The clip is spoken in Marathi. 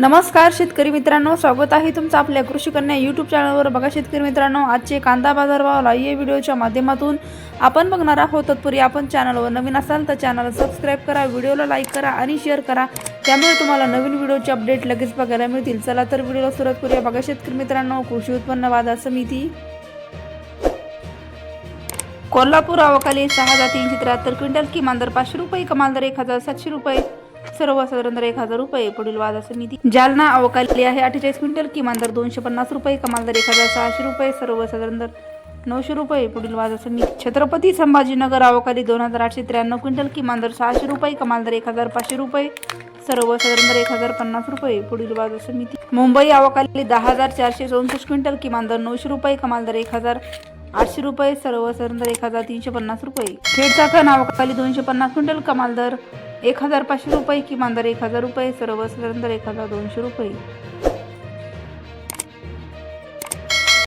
नमस्कार शेतकरी मित्रांनो स्वागत आहे तुमचं आपल्या कृषी कन्या यूट्यूब चॅनलवर बघा शेतकरी मित्रांनो आजचे कांदा बाजारभाव लाईव्ह व्हिडिओच्या माध्यमातून आपण बघणार आहोत. तत्पूर्वी आपण चॅनलवर नवीन असाल तर चॅनलला सबस्क्राईब करा व्हिडिओला लाईक करा आणि शेअर करा. त्यामुळे तुम्हाला नवीन व्हिडिओचे अपडेट लगेच बघायला मिळतील. चला तर व्हिडिओला सुरुवात करूया. बघा शेतकरी मित्रांनो कृषी उत्पन्न बाजार समिती कोल्हापूर अवकाली सहा हजार तीनशे त्र्याहत्तर क्विंटल किमान दर पाचशे रुपये कमाल दर एक हजार सातशे रुपये. सर्वसाधारण दर एक हजार रुपये पुढील वादाचा निधी. जालना अवकाली आहे अठ्ठेचाळीस क्विंटल किमान दर दोनशे पन्नास रुपये कमाल दर एक हजार सहाशे रुपये सर्वसाधारण दर नऊशे रुपये पुढील वादा समिती छत्रपती संभाजीनगर अवकाली दोन हजार आठशे त्र्याण्णव क्विंटल किमान दर सहाशे रुपये कमाल दर एक हजार पाचशे रुपये सर्वसाधारण दर एक हजार पन्नास रुपये पुढील बाजार समिती मुंबई अवकाली दहा हजार चारशे चौसष्ट क्विंटल किमान दर नऊशे रुपये कमाल दर एक हजार आठशे रुपये सर्वसाधारण दर एक हजार तीनशे पन्नास रुपये. खेड चाकण अवकाली दोनशे पन्नास क्विंटल कमाल दर एक हजार पाचशे रुपये किमान दर एक हजार रुपये सर्व असल्यानंतर एक हजार दोनशे रुपये.